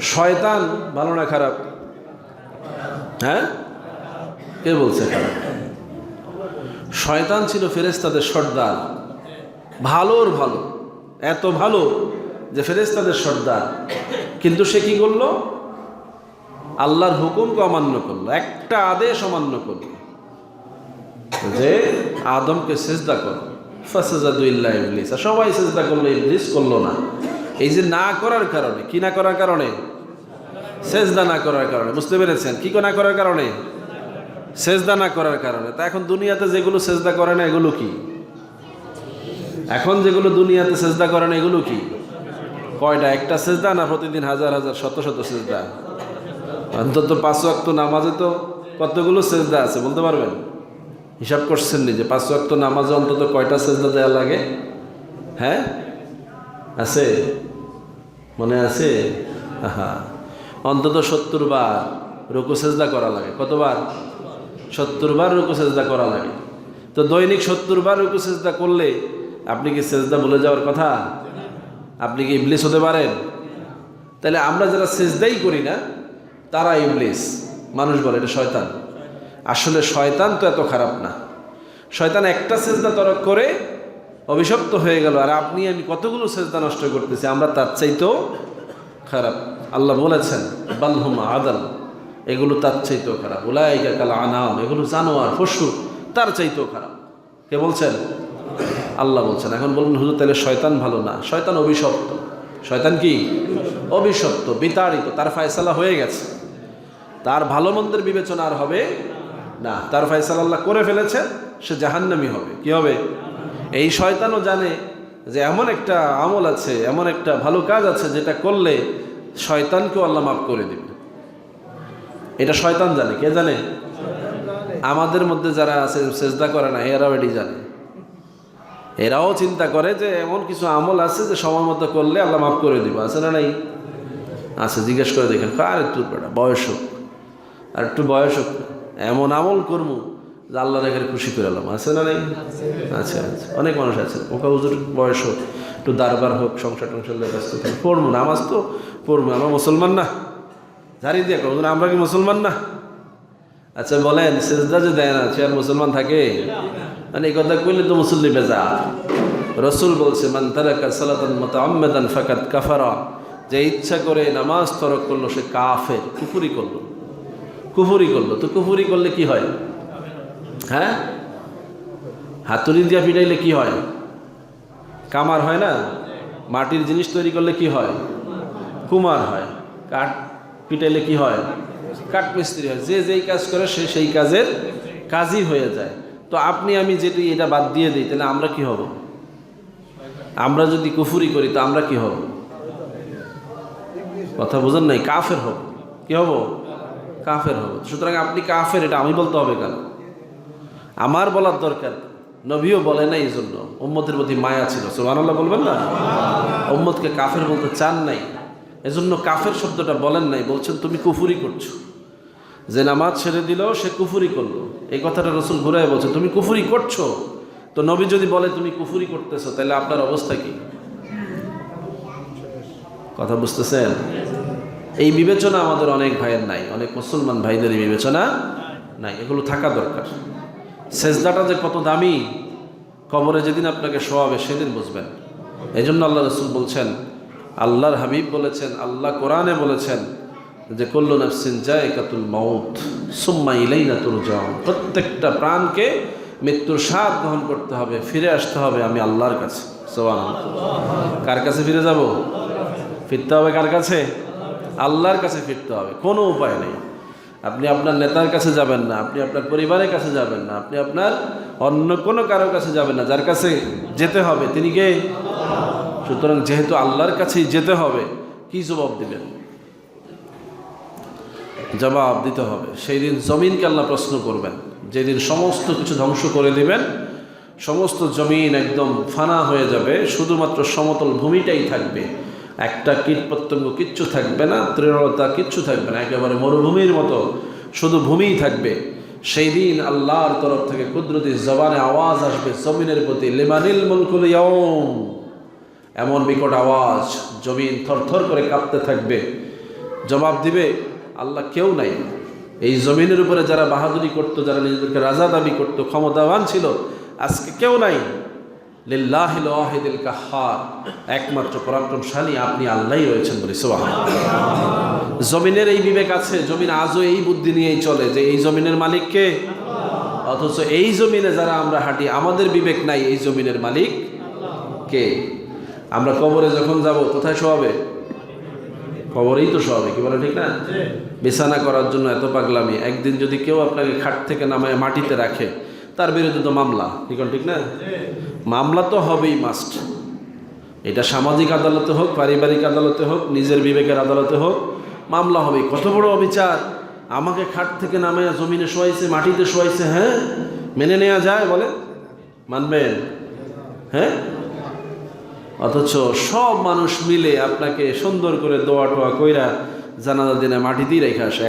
শয়তান ভালো না খারাপ? হ্যাঁ? কে বলছে খারাপ শয়তান ছিল ফেরেস্তাদের সর্দার। ভালোর ভালো। এত ভালো যে ফেরেস্তাদের সর্দার। কিন্তু সে কি করল? আল্লাহর হুকুমকে অমান্য করল। একটা আদেশ অমান্য করল। যে আদমকে সেজদা করো। ফাসাজাদুল্লাহ ইবলিস। আর সবাই সেজদা করল, ইবলিস করল না। এই যে না করার কারণে, কি না করার কারণে? সেজদা না করার কারণে। বুঝতে পেরেছেন? কি না করার কারণে? সেজদা না করার কারণে। তা এখন দুনিয়াতে যেগুলো সেজদা করে না, এগুলো কি? এখন যেগুলো দুনিয়াতে সেজদা করে না, এগুলো কি? কয়টা? একটা সেজদা না প্রতিদিন হাজার হাজার, শত শত সেজদা? অন্তত পাঁচ ওয়াক্ত নামাজে তো কতগুলো সেজদা আছে, বলতে পারবেন? হিসাব করছেন নি যে পাঁচ ওয়াক্ত নামাজে অন্তত কয়টা সেজদা দেওয়া লাগে? হ্যাঁ? আছে? মনে আছে? হ্যাঁ অন্তত সত্তর বার রুকু সেজদা করা লাগে। কতবার? সত্তর বার রুকু সেজদা করা লাগে। তো দৈনিক সত্তর বার রুকু সেজদা করলে আপনি কি সেজদা বলে যাওয়ার কথা? আপনি কি ইবলিস হতে পারেন? তাহলে আমরা যারা সেজদাই করি না, তারা ইবলিস। মানুষ বলে, এটা শয়তান। আসলে শয়তান তো এত খারাপ না। শয়তান একটা সেজদা তরক করে অভিশপ্ত হয়ে গেল, আর আপনি আমি কতগুলো সেজদা নষ্ট করতেছি, আমরা তার চাইতেও খারাপ। আল্লাহ বলেছেন বাল্হুম আদাল, এগুলো তার চাইতেও খারাপ। উলাইকা কালা আনাম, এগুলো জানোয়ার, পশু, তার চাইতেও খারাপ। কে বলছেন? আল্লাহ বলছেন। এখন বলুন, হুজুর, তাহলে শয়তান ভালো না? শয়তান অভিশপ্ত। শয়তান কি? অভিশপ্ত, বিতাড়িত। তার ফায়সালা হয়ে গেছে। তার ভালো মন্দের বিবেচনা আর হবে না। তার ফায়সালা আল্লাহ করে ফেলেছে, সে জাহান্নামি হবে। কি হবে? এই শয়তানও জানে যে এমন একটা আমল আছে, এমন একটা ভালো কাজ আছে যেটা করলে শয়তানকেও আল্লাহ মাফ করে দেবে। এটা শয়তান জানে, কে জানে? আমাদের মধ্যে যারা আছে চেষ্টা করে না এরাও এটি জানে। এরাও চিন্তা করে যে এমন কিছু আমল আছে যে সময় মতো করলে আল্লাহ মাফ করে দিব। আছে না নাই? আছে, জিজ্ঞেস করে দেখেন। আর, একটু বয়স হোক। আর একটু বয়স হোক। এমন আমল করব আল্লাহ রেখে খুশি করে এলাম, আছে না নাই? আচ্ছা আচ্ছা অনেক মানুষ আছে। ওকা হুজুর বয়স হোক, একটু দারবার হোক, সংসার টংসার ব্যস্ত থাকি। পড়ব নামাজ তো পড়ব আমরা মুসলমান না। জানি দিয়ে হুজুর, আমরা কি মুসলমান না? আচ্ছা বলেন, সেজদা যে দেয় না, সে আর মুসলমান থাকে? মানে এই কথা কইলে তো মুসল্লি বেজা রসুল বলছে, মান তারাকা সালাতান মুতাআম্মাদান ফাকাত কাফারা। যে ইচ্ছা করে নামাজ তরক করল, সে কাফের। কুফুরি করল। কুফুরি করল। তো কুফুরি করলে কি হয়? হ্যাঁ? হাতুড়ি দিয়া পিটাইলে কি হয়? কামার হয় না? মাটির জিনিস তৈরি করলে কি হয়? কুমার হয়। কাঠ পিটাইলে কি হয়? কাঠ মিস্ত্রি হয়। যে যেই কাজ করে, সে সেই কাজের কাজই হয়ে যায়। তো আপনি, আমি যেটি এটা বাদ দিয়ে দিই, তাহলে আমরা কি হব? আমরা যদি কুফুরি করি, তো আমরা কি হব? কথা বুঝেন নাই? কাফের হব। কি হব? কাফের হব। সুতরাং আপনি কাফের, এটা আমি বলতে হবে কেন? আমার বলার দরকার, নবীও বলে না এই জন্য উম্মতের প্রতি মায়া ছিল, সুবহানাল্লাহ বলবেন না? উম্মতকে কাফের বলতে চান নাই, এজন্য কাফের শব্দটা বলেন নাই, বলছেন, তুমি কুফুরি করছ। যে নামাজ ছেড়ে দিল, সে কুফুরি করল। এই কথাটা রসুল ঘুরাই বলছে, তুমি কুফুরি করছ? তো নবী যদি বলে, তুমি কুফুরি করতেছো, তাহলে আপনার অবস্থা কি? কথা বুঝতেছেন? এই বিবেচনা আমাদের অনেক ভাইয়ের নাই, অনেক মুসলমান ভাইদের এই বিবেচনা নাই, এগুলো থাকা দরকার। সেজদাটা যে কত দামি, কবরে যেদিন আপনাকে শোয়াবে সেদিন বুঝবেন। এই জন্য আল্লাহ রসুল বলছেন, আল্লাহর হাবিব বলেছেন, আল্লাহ কোরআনে বলেছেন যে, কল্লু নাফসিন যায় কাতুল মৌত সুম্মা ইলাই না তুর প্রত্যেকটা প্রাণকে মৃত্যুর স্বাদ গ্রহণ করতে হবে, ফিরে আসতে হবে আমি আল্লাহর কাছে। কার কাছে ফিরে যাব? ফিরতে হবে কার কাছে? আল্লাহর কাছে ফিরতে হবে, কোনো উপায় নেই। আপনি আপনার নেতার কাছে যাবেন না, আপনি আপনার পরিবারের কাছে যাবেন না, আপনি আপনার অন্য কোনো কারোর কাছে যাবেন না, যার কাছে যেতে হবে। তিনি কে? সুতরাং যেহেতু আল্লাহর কাছেই যেতে হবে, কি জবাব দিবেন? জবাব দিতে হবে। সেই দিন জমিনকে আল্লাহ প্রশ্ন করবেন। যেদিন সমস্ত কিছু ধ্বংস করে দিবেন, সমস্ত জমিন একদম ফানা হয়ে যাবে, শুধুমাত্র সমতল ভূমিটাই থাকবে। একটা কীট পতঙ্গ কিচ্ছু থাকবে না, তৃণলতা কিচ্ছু থাকবে না, একেবারে মরুভূমির মতো, শুধু ভূমিই থাকবে। সেই দিন আল্লাহর তরফ থেকে কুদরতি জবানে আওয়াজ আসবে জমিনের প্রতি, লেমানিল মুলকুল ইয়ৌম এমন বিকট আওয়াজ, জমিন থরথর করে কাঁপতে থাকবে। জবাব দিবে, আল্লাহ কেউ নাই। এই জমিনের উপরে যারা বাহাদুরি করত, যারা নিজেদেরকে রাজা দাবি করত, ক্ষমতাবান ছিল, আজকে কেউ নাই। লিল্লাহিল কাহার। একমাত্র পরাক্রমশালী আপনি আল্লাহই রয়েছেন বলে জমিনের এই বিবেক আছে, জমিন আজও এই বুদ্ধি নিয়েই চলে যে এই জমিনের মালিক কে? অথচ এই জমিনে যারা আমরা হাঁটি, আমাদের বিবেক নাই, এই জমিনের মালিক কে? আমরা কবরে যখন যাব, কোথায় শোয়াবে? কবরেই তো শোয়াবে, কি বলে ঠিক না? বিছানা করার জন্য এত পাগলামি। একদিন যদি কেউ আপনাকে খাট থেকে নামায় মাটিতে রাখে, তার বিরুদ্ধে তো মামলা ঠিক ঠিক না? মামলা তো হবেই মাস্ট এটা সামাজিক আদালতে হোক, পারিবারিক আদালতে হোক, নিজের বিবেকের আদালতে হোক, মামলা হবে কত বড় অবিচার। আমাকে খাট থেকে নামে জমিনে শোয়াইছে, মাটিতে শোয়াইছে হ্যাঁ? মেনে নেওয়া যায় বলে মানবেন? হ্যাঁ? অথচ সব মানুষ মিলে আপনাকে সুন্দর করে দোয়া টোয়া কইরা জানাজা দিনে মাটিতেই রেখে আসে।